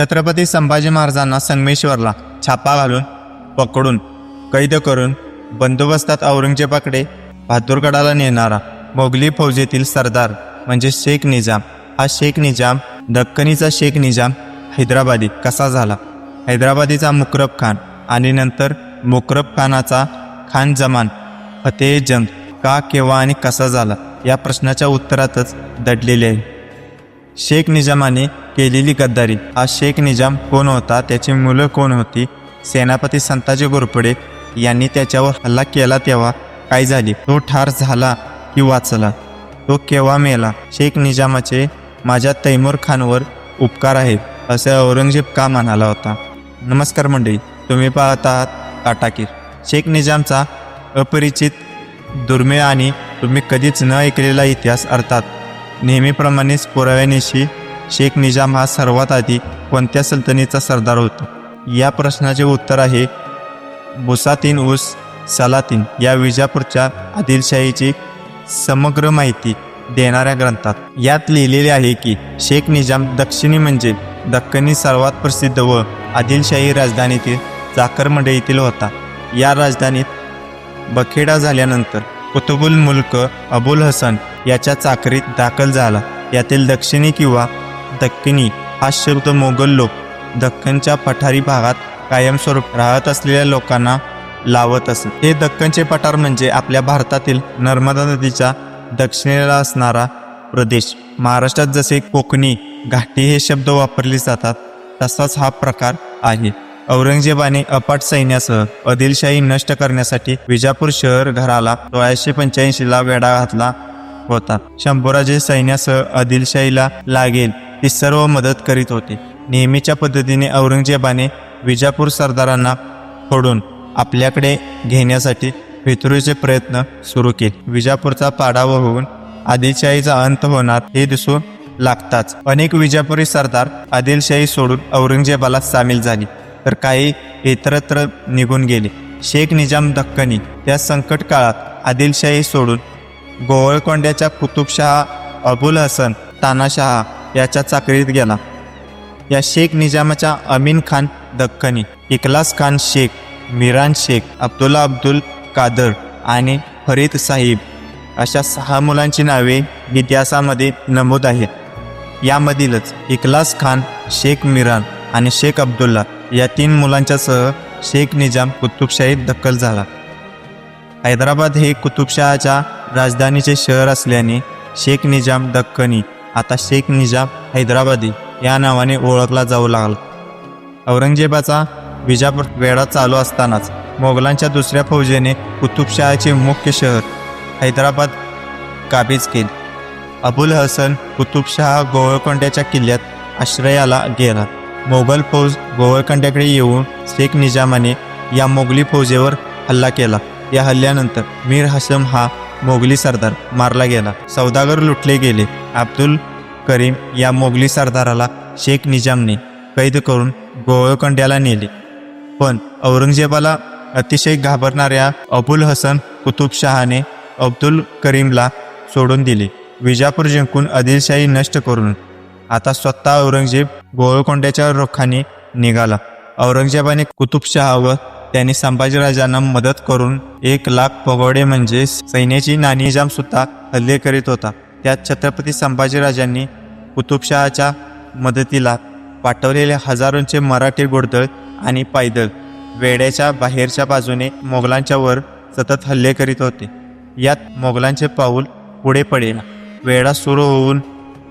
छत्रपती संभाजी महाराजांना संगमेश्वरला छापा घालून पकडून कैद करून बंदोबस्तात औरंगजेबाकडे बहादूरगडाला नेणारा मोगली फौजेतील सरदार म्हणजे शेख निजाम. हा शेख निजाम दक्कनीचा शेख निजाम हैदराबादी कसा झाला? हैदराबादीचा मुकरब खान आणि नंतर मुकरब खानाचा खान जमान फतेह जंग का केव्हा आणि कसा झाला? या प्रश्नाच्या उत्तरातच दडलेले आहे. शेख निजामाने केलेली गद्दारी. हा शेख निजाम कोण होता त्याची मुलं कोण होती सेनापती संताजी घोरपडे यांनी त्याच्यावर हल्ला केला तेव्हा काय झाली? तो ठार झाला की वाचला? तो केव्हा मेला? शेख निजामाचे माझ्या तैमूर खानवर उपकार आहेत असे औरंगजेब का म्हणाला होता? नमस्कार मंडळी तुम्ही पाहत आहात काटाकीर. शेख निजामचा अपरिचित दुर्मिळ आणि तुम्ही कधीच न ऐकलेला इतिहास अर्थात नेहमीप्रमाणेच पुराव्यानिशी शेख निजाम हा सर्वात आधी कोणत्या सल्तनीचा सरदार होता? या प्रश्नाचे उत्तर आहे बुसातीन उस सलातीन या विजापूरच्या आदिलशाहीची समग्र माहिती देणाऱ्या ग्रंथात. यात लिहिलेले आहे की शेख निजाम दक्षिणी म्हणजे दक्कनी सर्वात प्रसिद्ध व आदिलशाही राजधानीतील चाकर मंडळीतील होता. या राजधानीत बखेडा झाल्यानंतर कुतुबुल मुल्क अबुल हसन याच्या चाकरीत दाखल झाला. यातील दक्षिणी किंवा दक्किनी हा शब्द मोगल लोक. दख्खनच्या पठारी भागात कायमस्वरूप राहत असलेल्या लोकांना लावत असत हे दख्खनचे पठार म्हणजे आपल्या भारतातील नर्मदा नदीच्या दक्षिणेला असणारा प्रदेश. महाराष्ट्रात जसे कोकणी घाटी हे शब्द वापरले जातात तसाच हा प्रकार आहे. औरंगजेबाने अपाट सैन्यासह आदिलशाही नष्ट करण्यासाठी विजापूर शहर घराला सोळाशे पंच्याऐंशीला वेढा घातला. होता शंभूराजे सैन्यासह आदिलशाहीला लागेल ती सर्व मदत करीत होते. नेहमीच्या पद्धतीने औरंगजेबाने विजापूर सरदारांना फोडून आपल्याकडे घेण्यासाठी फितुरीचे प्रयत्न सुरू केले. विजापूरचा पाडाव होऊन आदिलशाहीचा अंत होणार हे दिसून लागताच. अनेक विजापुरी सरदार आदिलशाही सोडून औरंगजेबाला सामील झाली तर काही इतरत्र निघून गेले. शेख निजाम दक्कनी त्या संकट काळात आदिलशाही सोडून गोवळकोंड्याच्या कुतुबशहा अबुल हसन तानाशहा याच्या चाकरीत गेला. या शेख निजामाच्या अमीन खान दख्खनी इखलास खान शेख मिरान शेख अब्दुल्ला अब्दुल कादर आणि फरीद साहिब अशा सहा मुलांची नावे इतिहासामध्ये नमूद आहेत. यामधीलच इखलास खान शेख मिरान आणि शेख अब्दुल्ला या तीन मुलांच्यासह शेख निजाम कुतुबशाहीत दखल झाला. हैदराबाद हे कुतुबशहाच्या राजधानीचे शहर असल्याने शेख निजाम दख्खनी आता शेख निजाम हैदराबादी या नावाने ओळखला जाऊ लागला. औरंगजेबाचा विजापूर वेढा चालू असतानाच मोगलांच्या दुसऱ्या फौजेने कुतुबशहाचे मुख्य शहर हैदराबाद काबीज केले. अबुल हसन कुतुबशहा गोवळकोंड्याच्या किल्ल्यात आश्रयाला गेला. मोगल फौज गोवळकोंड्याकडे येऊन शेख निजामाने या मोगली फौजेवर हल्ला केला. या हल्ल्यानंतर मीर हसम हा मोगली सरदार मारला गेला. सौदागर लुटले गेले. अब्दुल करीम या मोगली सरदाराला शेख निजामने कैद करून गोवळकोंड्याला नेले. पण औरंगजेबाला अतिशय घाबरणाऱ्या अबुल हसन कुतुबशहाने अब्दुल करीमला सोडून दिले. विजापूर जिंकून आदिलशाही नष्ट करून आता स्वतः औरंगजेब गोवळकोंड्याच्या रोखाने निघाला. औरंगजेबाने कुतुबशहा व त्यांनी संभाजीराजांना मदत करून एक लाख पगोडे म्हणजे सैन्याची नानी सुद्धा हल्ले करीत होता. त्यात छत्रपती संभाजीराजांनी कुतुबशहाच्या मदतीला पाठवलेले हजारोंचे मराठी घोडदळ आणि पायदळ वेड्याच्या बाहेरच्या बाजूने मोगलांच्या वर सतत हल्ले करीत होते. यात मोगलांचे पाऊल पुढे पडेल वेढा सुरू होऊन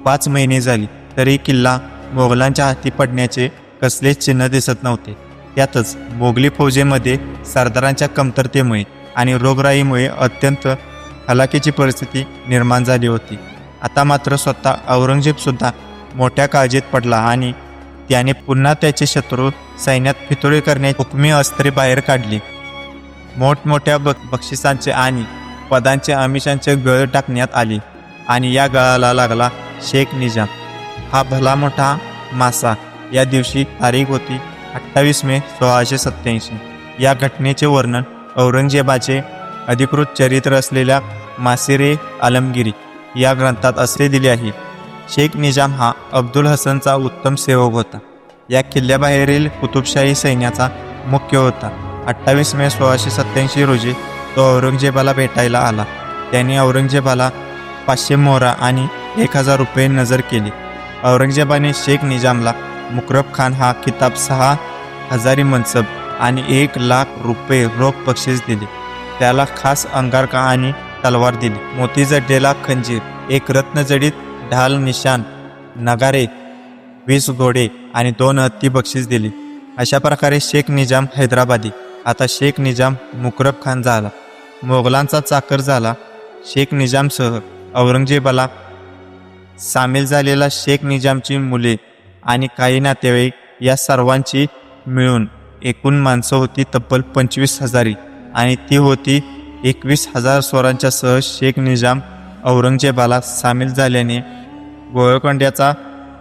पाच महिने झाली तरी किल्ला मोगलांच्या हाती पडण्याचे कसलेच चिन्ह दिसत नव्हते. त्यातच मोगली फौजेमध्ये सरदारांच्या कमतरतेमुळे आणि रोगराईमुळे अत्यंत हलाखीची परिस्थिती निर्माण झाली होती. आता मात्र स्वतः औरंगजेबसुद्धा मोठ्या काळजीत पडला आणि त्याने पुन्हा त्याचे शत्रू सैन्यात फितोळी करण्याची हुकमी अस्त्रे बाहेर काढली. मोठमोठ्या ब बक्षिसांचे आणि पदांचे आमिषांचे गळ टाकण्यात आले आणि या गळाला लागला शेख निजाम. हा भला मोठा मासा या दिवशी तारीख होती. अठ्ठावीस मे सोळाशे सत्याऐंशी या घटनेचे वर्णन औरंगजेबाचे अधिकृत चरित्र असलेल्या मासिरे आलमगिरी या ग्रंथात असे दिले आहे शेख निजाम हा अब्दुल हसनचा उत्तम सेवक होता. या किल्ल्याबाहेरील कुतुबशाही सैन्याचा मुख्य होता. अठ्ठावीस मे सोळाशे सत्याऐंशी रोजी तो औरंगजेबाला भेटायला आला. त्याने औरंगजेबाला पाचशे मोहरा आणि एक हजार रुपये नजर केली. औरंगजेबाने शेख निजामला मुकरब खान हा किताब सहा हजारी मनसब आणि एक लाख रुपये रोख बक्षीस दिले. त्याला खास अंगारका आणि तलवार दिली. मोती खंजीर एक रत्नजडीत ढाल निशान नगारे वीस घोडे आणि दोन हत्ती बक्षीस दिली. अशा प्रकारे शेख निजाम हैदराबादी. आता शेख निजाम मुकरब खान झाला. मोगलांचा चाकर झाला. शेख निजामसह औरंगजेबाला सामील झालेला शेख निजामची मुले आणि काही नातेवाईक या सर्वांची मिळून एकूण माणसं होती तब्बल पंचवीस हजारी. आणि ती होती एकवीस हजार स्वरांच्या सह शेख निजाम औरंगजेबाला सामील झाल्याने गोळकोंड्याचा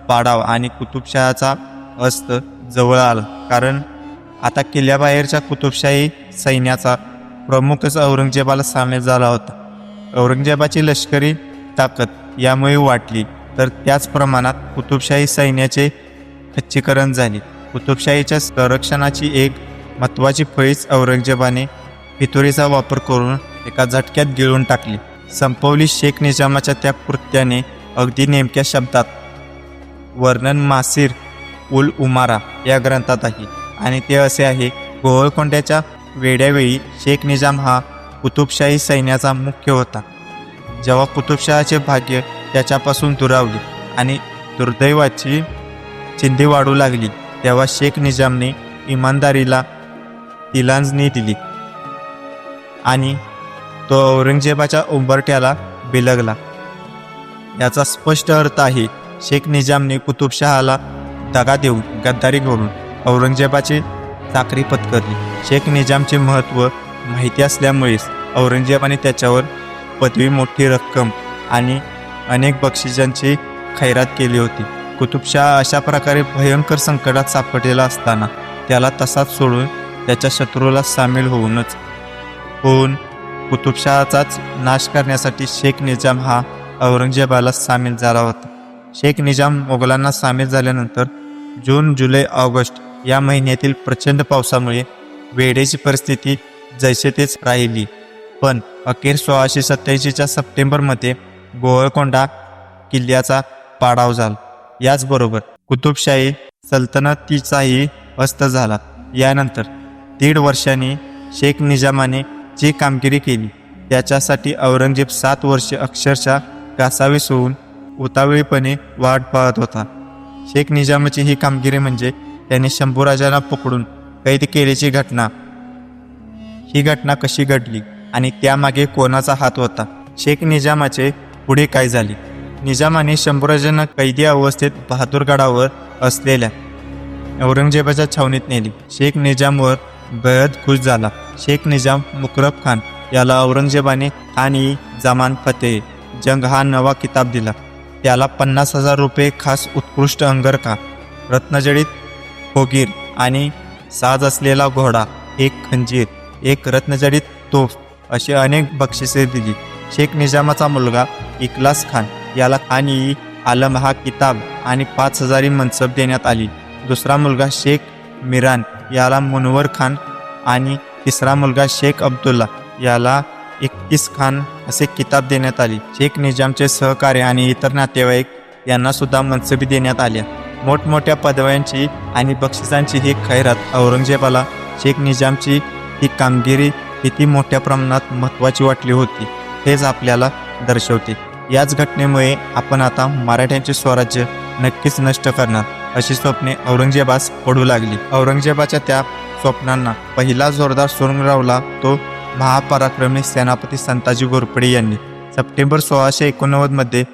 पाडाव आणि कुतुबशहाचा अस्त जवळ आला. कारण आता किल्ल्याबाहेरच्या कुतुबशाही सैन्याचा प्रमुखच औरंगजेबाला सामील झाला होता. औरंगजेबाची लष्करी ताकद यामुळे वाटली. तर त्याच प्रमाणात कुतुबशाही सैन्याचे खच्चीकरण झाले. कुतुबशाहीच्या संरक्षणाची एक महत्त्वाची फळीच औरंगजेबाने फितुरीचा वापर करून एका झटक्यात गिळून टाकली. संपवली शेख निजामाच्या त्या कृत्याने अगदी नेमक्या शब्दात वर्णन मासिर उल उमारा या ग्रंथात आहे. आणि ते असे आहे गोवळकोंड्याच्या वेड्यावेळी शेख निजाम हा कुतुबशाही सैन्याचा मुख्य होता. जेव्हा कुतुबशहाचे भाग्य त्याच्यापासून दुरावली आणि दुर्दैवाची चिंधी वाढू लागली. तेव्हा शेख निजामने इमानदारीला तिलांजनी दिली आणि तो औरंगजेबाच्या उंबरट्याला बिलगला. याचा स्पष्ट अर्थ आहे शेख निजामने कुतुबशहाला दगा देऊन गद्दारी करून औरंगजेबाची चाकरी पत्करली. शेख निजामचे महत्त्व माहिती असल्यामुळेच औरंगजेबाने त्याच्यावर पदवी मोठी रक्कम आणि अनेक बक्षिसांची खैरात केली होती. कुतुबशाह अशा प्रकारे भयंकर संकटात सापडलेला असताना त्याला तसाच सोडून त्याच्या शत्रूला सामील होऊनच. होऊन कुतुबशहाचाच नाश करण्यासाठी शेख निजाम हा औरंगजेबाला सामील झाला होता. शेख निजाम मोगलांना सामील झाल्यानंतर जून जुलै ऑगस्ट या महिन्यातील प्रचंड पावसामुळे वेढेची परिस्थिती जैसे तेच राहिली. पण अखेर सोळाशे सत्याऐंशीच्या सप्टेंबरमध्ये गोवळकोंडा किल्ल्याचा पाडाव झाला. याचबरोबर कुतुबशाही सल्तनतीचाही अस्त झाला. यानंतर दीड वर्षांनी शेख निजामाने जी कामगिरी केली त्याच्यासाठी औरंगजेब सात वर्षे अक्षरशः कासावीस होऊन उतावळीपणे वाट पाहत होता. शेख निजामाची ही कामगिरी म्हणजे त्याने शंभूराजांना पकडून कैद केल्याची घटना. ही घटना कशी घडली आणि त्यामागे कोणाचा हात होता? शेख निजामाचे पुढे काय झाले? निजामाने शंभूराजांना कैदी अवस्थेत बहादूरगडावर असलेल्या औरंगजेबाच्या छावणीत नेली. शेख निजामवर बेहद खुश झाला. शेख निजाम मुकरब खान याला औरंगजेबाने खान ई जमान फतेह जंग हा नवा किताब दिला. त्याला पन्नास हजार रुपये खास उत्कृष्ट अंगरखा रत्नजडीत खोगीर आणि साज असलेला घोडा एक खंजीर एक रत्नजडीत तोफ अशी अनेक बक्षिसे दिली. शेख निजामाचा मुलगा इकलास खान याला खान आलम हा किताब आणि पाच हजारी मनसब देण्यात आली. दुसरा मुलगा शेख मिरान याला मुनवर खान आणि तिसरा मुलगा शेख अब्दुल्ला याला एकतीस खान असे किताब देण्यात आली. शेख निजामचे सहकार्य आणि इतर नातेवाईक यांना सुद्धा मनसबी देण्यात आल्या. मोठमोठ्या पदव्यांची आणि बक्षिसांची ही खैरात औरंगजेबाला शेख निजामची ही कामगिरी किती मोठ्या प्रमाणात महत्त्वाची वाटली होती. हेच आपल्याला दर्शवते. याच घटनेमुळे आपण आता मराठ्यांचे स्वराज्य नक्कीच नष्ट करणार अशी स्वप्ने औरंगजेबास पडू लागली. औरंगजेबाच्या त्या स्वप्नांना पहिला जोरदार सुरुंगरावला तो महापराक्रमी सेनापती संताजी घोरपडे यांनी. सप्टेंबर सोळाशे एकोणनव्वदमध्ये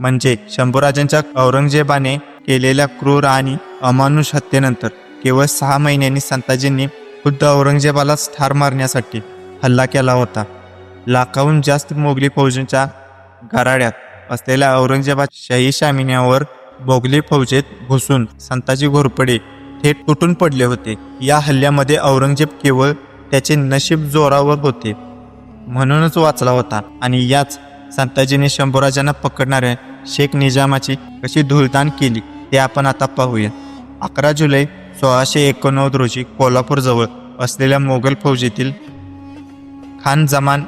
म्हणजे शंभूराजांच्या औरंगजेबाने केलेल्या क्रूर आणि अमानुष हत्येनंतर केवळ सहा महिन्यांनी संताजींनी खुद्द औरंगजेबालाच ठार मारण्यासाठी हल्ला केला होता. लाखाहून जास्त मोगली फौजांच्या गराड्यात असलेल्या औरंगजेबा शाही शामिन्यावर मोगली फौजेत घुसून संताजी घोरपडे थेट तुटून पडले होते. या हल्ल्यामध्ये औरंगजेब केवळ त्याचे नशीब जोरावर होते म्हणूनच वाचला होता आणि याच संताजीने शंभूराजांना पकडणाऱ्या शेख निजामाची कशी धुळदाण केली ते आपण आता पाहूया. अकरा जुलै सोळाशे एकोणनव्वद रोजी कोल्हापूरजवळ असलेल्या मोगल फौजेतील खान जमान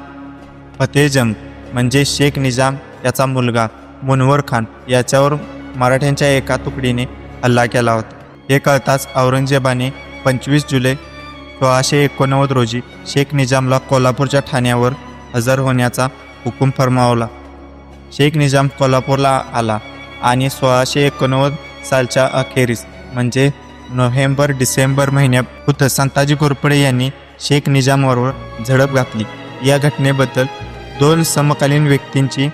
फतेजंग म्हणजे शेख निजाम याचा मुलगा मुनवर खान याच्यावर मराठ्यांच्या एका तुकडीने हल्ला केला होता. हे कळताच औरंगजेबाने पंचवीस जुलै सोळाशे एकोणनव्वद रोजी शेख निजामला कोल्हापूरच्या ठाण्यावर हजर होण्याचा हुकूम फरमावला. शेख निजाम कोल्हापूरला आला आणि सोळाशे एकोणनव्वद सालच्या अखेरीस म्हणजे नोव्हेंबर डिसेंबर महिन्यात संताजी घोरपडे यांनी शेख निजामवर झडप घातली. या घटनेबद्दल दोन समकालीन व्यक्तींची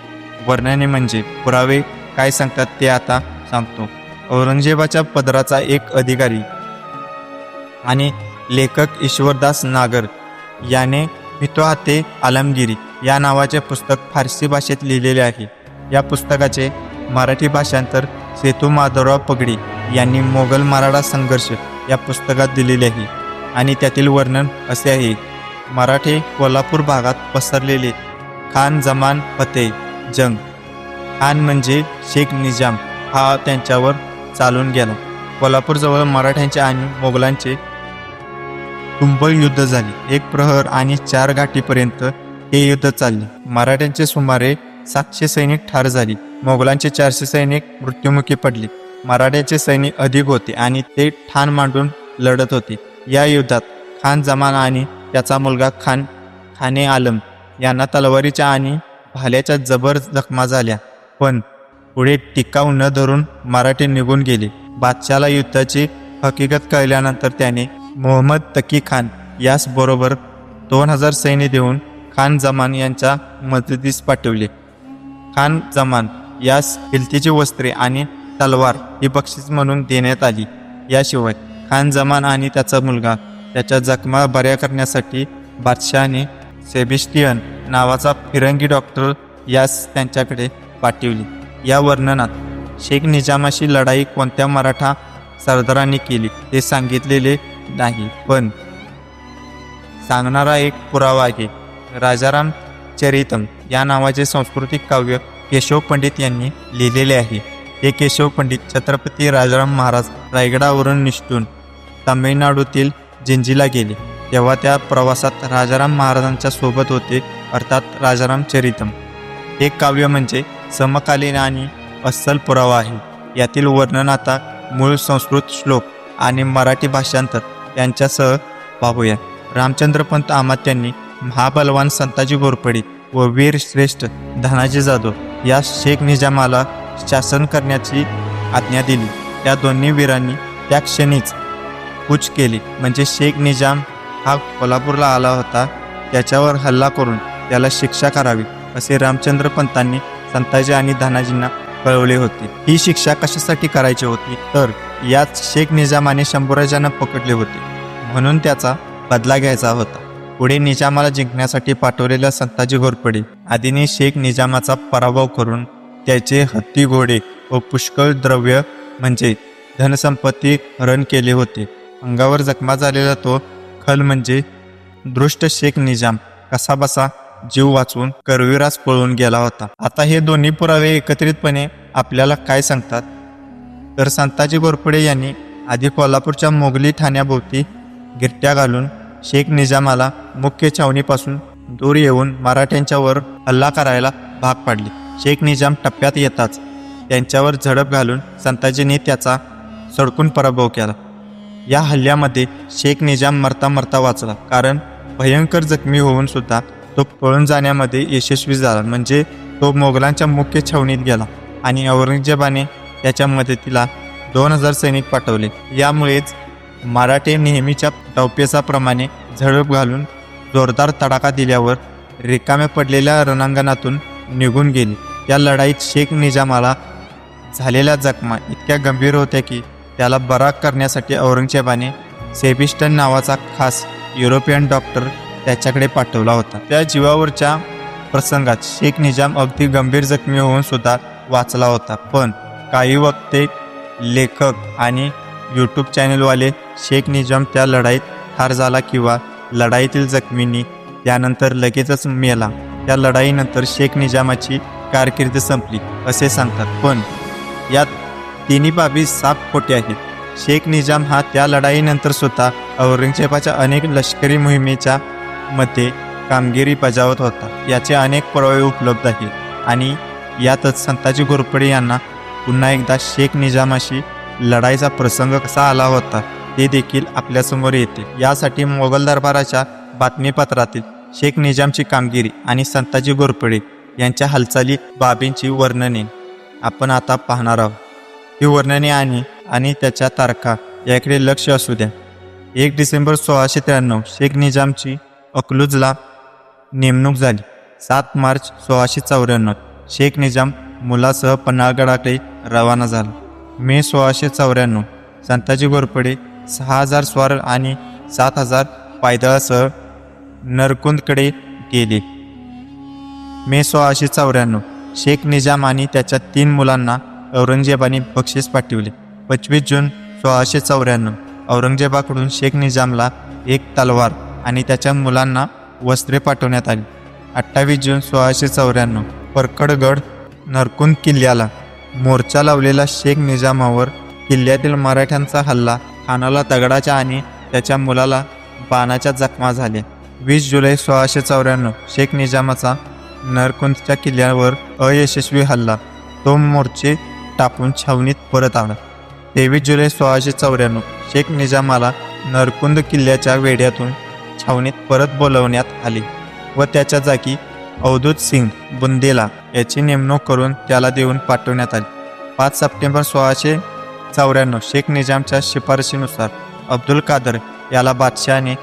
वर्णने म्हणजे पुरावे काय सांगतात ते आता सांगतो. औरंगजेबाच्या पदराचा एक अधिकारी आणि लेखक ईश्वरदास नागर याने फितोहाते आलमगिरी या नावाचे पुस्तक फारसी भाषेत लिहिलेले आहे. या पुस्तकाचे मराठी भाषांतर सेतू माधवराव पगडी यांनी मोगल मराठा संघर्ष या पुस्तकात दिलेले आहे आणि त्यातील वर्णन असे आहे. मराठे कोल्हापूर भागात पसरलेले खान जमान फते जंग. खान म्हणजे शेख निजाम हा त्यांच्यावर चालून गेला. कोल्हापूरजवळ मराठ्यांचे आणि मोगलांचे तुंबळ युद्ध झाले. एक प्रहर आणि चार घाटीपर्यंत हे युद्ध चालले. मराठ्यांचे सुमारे सातशे सैनिक ठार झाली. मोगलांचे चारशे सैनिक मृत्युमुखी पडले. मराठ्याचे सैनिक अधिक होते आणि ते ठाण मांडून लढत होते. या युद्धात खान जमान आणि त्याचा मुलगा खान खाने आलम यांना तलवारीच्या आणि भाल्याच्या जबर जखमा झाल्या. पण पुढे टिकाव न धरून मराठी निघून गेले. बादशाला युद्धाची हकीकत कळल्यानंतर त्याने मोहम्मद तकी खान यास बरोबर दोन हजार सैन्य देऊन खान जमान यांच्या मदतीस पाठवले. खान जमान यास हिलतीची वस्त्रे आणि तलवार ही बक्षीस म्हणून देण्यात आली. याशिवाय खान जमान आणि त्याचा मुलगा त्याच्या जखमा बऱ्या करण्यासाठी बादशहाने सेबिस्टियन नावाचा फिरंगी डॉक्टर यास त्यांच्याकडे पाठवली. या वर्णनात शेख निजामाशी लढाई कोणत्या मराठा सरदारांनी केली ते सांगितलेले नाही पण सांगणारा एक पुरावा आहे. राजाराम चरितम या नावाचे सांस्कृतिक काव्य केशव पंडित यांनी लिहिलेले आहे. हे केशव पंडित छत्रपती राजाराम महाराज रायगडावरून निष्ठून तामिळनाडूतील जिंजीला गेले. तेव्हा त्या प्रवासात राजाराम महाराजांच्या सोबत होते अर्थात राजाराम चरितम. हे काव्य म्हणजे समकालीन आणि अस्सल पुरावा आहे. यातील वर्णन आता मूळ संस्कृत श्लोक आणि मराठी भाषांतर यांच्यासह पाहूया. रामचंद्रपंत आमात्यांनी महाबलवान संताजी घोरपडे व वीर श्रेष्ठ धनाजी जाधव या शेख निजामाला शासन करण्याची आज्ञा दिली. त्या दोन्ही वीरांनी त्या क्षणीच कूच केली. म्हणजे शेख निजाम हा कोल्हापूरला आला होता. त्याच्यावर हल्ला करून त्याला शिक्षा करावी असे रामचंद्र पंतांनी संताजी आणि धनाजींना कळवले होते. ही शिक्षा कशासाठी करायची होती? तर यात शेख निजामाने शंभूराजांना पकडले होते. म्हणून त्याचा बदला घ्यायचा होता. पुढे निजामाला जिंकण्यासाठी पाठवलेल्या संताजी घोरपडे आदीने शेख निजामाचा पराभव करून त्याचे हत्ती घोडे व पुष्कळ द्रव्य म्हणजे धनसंपत्ती हरण केले होते. अंगावर जखमा झालेला तो खल म्हणजे दृष्ट शेख निजाम कसाबसा जीव वाचून करविरास पळून गेला होता. आता हे दोन्ही पुरावे एकत्रितपणे आपल्याला काय सांगतात? तर संताजी घोरपडे यांनी आधी कोल्हापूरच्या मोगली ठाण्याभोवती गिरट्या घालून शेख निजामाला मुख्य छावणीपासून दूर येऊन मराठ्यांच्यावर हल्ला करायला भाग पाडले. शेख निजाम टप्प्यात येताच त्यांच्यावर झडप घालून संताजींनी त्याचा सडकून पराभव केला. या हल्ल्यामध्ये शेख निजाम मरता मरता वाचला. कारण भयंकर जखमी होऊन सुद्धा तो पळून जाण्यामध्ये यशस्वी झाला. म्हणजे तो मोगलांच्या मुख्य छावणीत गेला आणि औरंगजेबाने त्याच्या मदतीला दोन हजार सैनिक पाठवले. यामुळेच मराठे नेहमीच्या डावपेचाप्रमाणे झडप घालून जोरदार तडाखा दिल्यावर रिकाम्या पडलेल्या रणांगणातून निघून गेले. या लढाईत शेख निजामाला झालेल्या जखमा इतक्या गंभीर होत्या की त्याला बरा करण्यासाठी औरंगजेबाने सेबिस्टन नावाचा खास युरोपियन डॉक्टर त्याच्याकडे पाठवला होता. त्या जीवावरच्या प्रसंगात शेख निजाम अगदी गंभीर जखमी होऊन सुद्धा वाचला होता. पण काही वक्ते लेखक आणि यूट्यूब चॅनलवाले शेख निजाम त्या लढाईत ठार झाला किंवा लढाईतील जखमींनी त्यानंतर लगेचच मेला. त्या लढाईनंतर शेख निजामाची कारकीर्द संपली असे सांगतात. पण यात तिन्ही बाबी साप खोटे आहेत. शेख निजाम हा त्या लढाईनंतर सुद्धा औरंगजेबाच्या अनेक लष्करी मोहिमेच्या मध्ये कामगिरी बजावत होता. याचे अनेक पुरावे उपलब्ध आहेत. आणि यातच संताजी घोरपडे यांना पुन्हा एकदा शेख निजामाशी लढाईचा प्रसंग कसा आला होता ते देखील आपल्यासमोर येते. यासाठी मोगल दरबाराच्या बातमीपत्रातील शेख निजामची कामगिरी आणि संताजी घोरपडे यांच्या हालचाली बाबींची वर्णने आपण आता पाहणार आहोत. ही वर्णने आणि आणि त्याच्या तारखा याकडे लक्ष असू द्या. एक डिसेंबर सोळाशे त्र्याण्णव शेख निजामची अकलूजला नेमणूक झाली. सात मार्च सोळाशे चौऱ्याण्णव शेख निजाम मुलासह पन्हाळगडाकडे रवाना झाला. मे सोळाशे चौऱ्याण्णव संताजी घोरपडे सहा हजार स्वार आणि सात हजार पायदळासह नरकुंदकडे गेले. मे सोळाशे चौऱ्याण्णव शेख निजाम आणि त्याच्या तीन मुलांना औरंगजेबाने बक्षीस पाठवले. पंचवीस जून सोळाशे चौऱ्याण्णव. औरंगजेबाकडून शेख निजामला एक तलवार आणि त्याच्या मुलांना वस्त्रे पाठवण्यात आली. अठ्ठावीस जून सोळाशे चौऱ्याण्णव. परकडगड नरकुंद किल्ल्याला मोर्चा लावलेला शेख निजामावर किल्ल्यातील मराठ्यांचा हल्ला खानाला दगडाच्या आणि त्याच्या मुलाला बाणाच्या जखमा झाल्या. वीस जुलै सोळाशे चौऱ्याण्णव. शेख निजामाचा नरकुंदच्या किल्ल्यावर अयशस्वी हल्ला. तो मोर्चे टाकून छावणीत परत आला तेवीस जुलै सोळाशे चौऱ्याण्णव शेख निजामाला नरकुंद किल्ल्याच्या वेढ्यातून छावणीत परत बोलवण्यात आले व त्याच्या जागी अवधूत सिंग बुंदेला याची नेमणूक करून त्याला देऊन पाठवण्यात आली. पाच सप्टेंबर सोळाशे चौऱ्याण्णव शेख निजामच्या शिफारशीनुसार अब्दुल कादर याला बादशहाने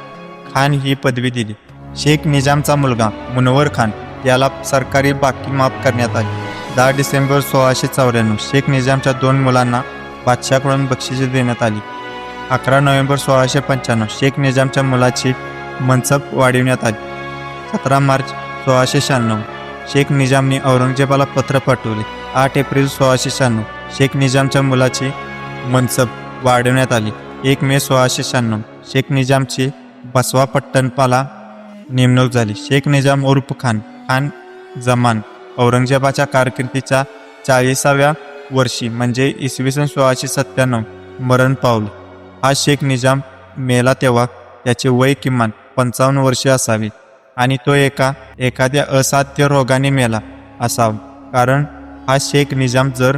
खान ही पदवी दिली. शेख निजामचा मुलगा मुनवर खान याला सरकारी बाकी माफ करण्यात आली. दहा डिसेंबर सोळाशे चौऱ्याण्णव शेख निजामच्या दोन मुलांना बादशाहकडून बक्षिसे देण्यात आली. अकरा नोव्हेंबर सोळाशे पंच्याण्णव शेख निजामच्या मुलाची मनसब वाढविण्यात आली. सतरा मार्च सोळाशे शहाण्णव शेख निजामने औरंगजेबाला पत्र पाठवले. आठ एप्रिल सोळाशे शहाण्णव शेख निजामच्या मुलाची मनसब वाढवण्यात आली. एक मे सोळाशे शहाण्णव शेख निजामची बसवा पट्टणपाला नेमणूक झाली. शेख निजाम उर्फ खान खान जमान औरंगजेबाच्या कारकिर्दीच्या चाळीसाव्या वर्षी म्हणजे इसवी सन सोळाशे सत्त्याण्णव मरण पावले. हा शेख निजाम मेला तेव्हा त्याचे वय किमान पंचावन्न वर्षे असावे आणि तो एका एखाद्या असाध्य रोगाने मेला असावा. कारण हा शेख निजाम जर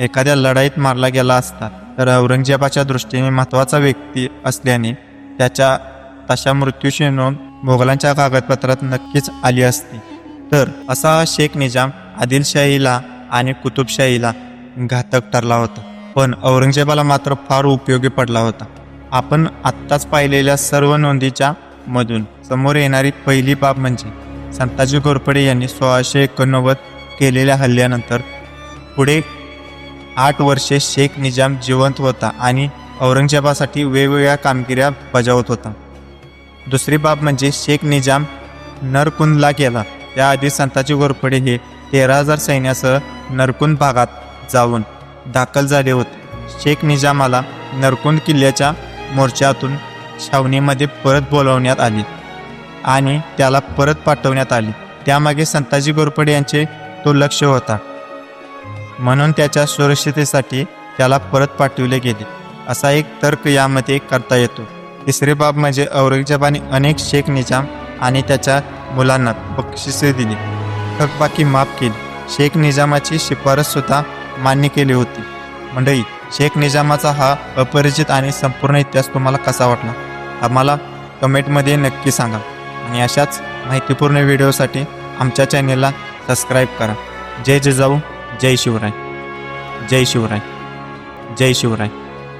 एखाद्या लढाईत मारला गेला असता तर औरंगजेबाच्या दृष्टीने महत्त्वाचा व्यक्ती असल्याने त्याच्या तशा मृत्यूची नोंद मोगलांच्या कागदपत्रात नक्कीच आली असती. तर असा हा शेख निजाम आदिलशाहीला आणि कुतुबशाहीला घातक ठरला होता. पण औरंगजेबाला मात्र फार उपयोगी पडला होता. आपण आत्ताच पाहिलेल्या सर्व नोंदीच्या मधून समोर येणारी पहिली बाब म्हणजे संताजी घोरपडे यांनी सोळाशे एकोणनव्वद केलेल्या हल्ल्यानंतर पुढे आठ वर्षे शेख निजाम जिवंत होता आणि औरंगजेबासाठी वेगवेगळ्या कामगिऱ्या बजावत होता. दुसरी बाब म्हणजे शेख निजाम नरकुंदला गेला. त्याआधी संताजी घोरपडे हे तेरा हजार सैन्यासह नरकुंद भागात जाऊन दाखल झाले होते. शेख निजामाला नरकुंद किल्ल्याच्या मोर्चातून छावणीमध्ये परत बोलवण्यात आली आणि त्याला परत पाठवण्यात आली. त्यामागे संताजी गोरपडे यांचे तो लक्ष होता. म्हणून त्याच्या सुरक्षितेसाठी त्याला परत पाठविले गेले. असा एक तर्क यामध्ये करता येतो. तिसरी बाब म्हणजे औरंगजेबाने अनेक शेख निजाम आणि त्याच्या मुलांना बक्षिसे दिली. थकबाकी माफ केली. शेख निजामाची शिफारस सुद्धा मान्य केली होती. मंडळी शेख निजामाचा हा अपरिचित आणि संपूर्ण इतिहास तुम्हाला कसा वाटला? आम्हाला कमेंटमध्ये नक्की सांगा. आणि अशाच माहितीपूर्ण व्हिडिओसाठी आमच्या चॅनेलला सबस्क्राईब करा. जय जिजाऊ जय शिवराय. जय शिवराय. जय शिवराय.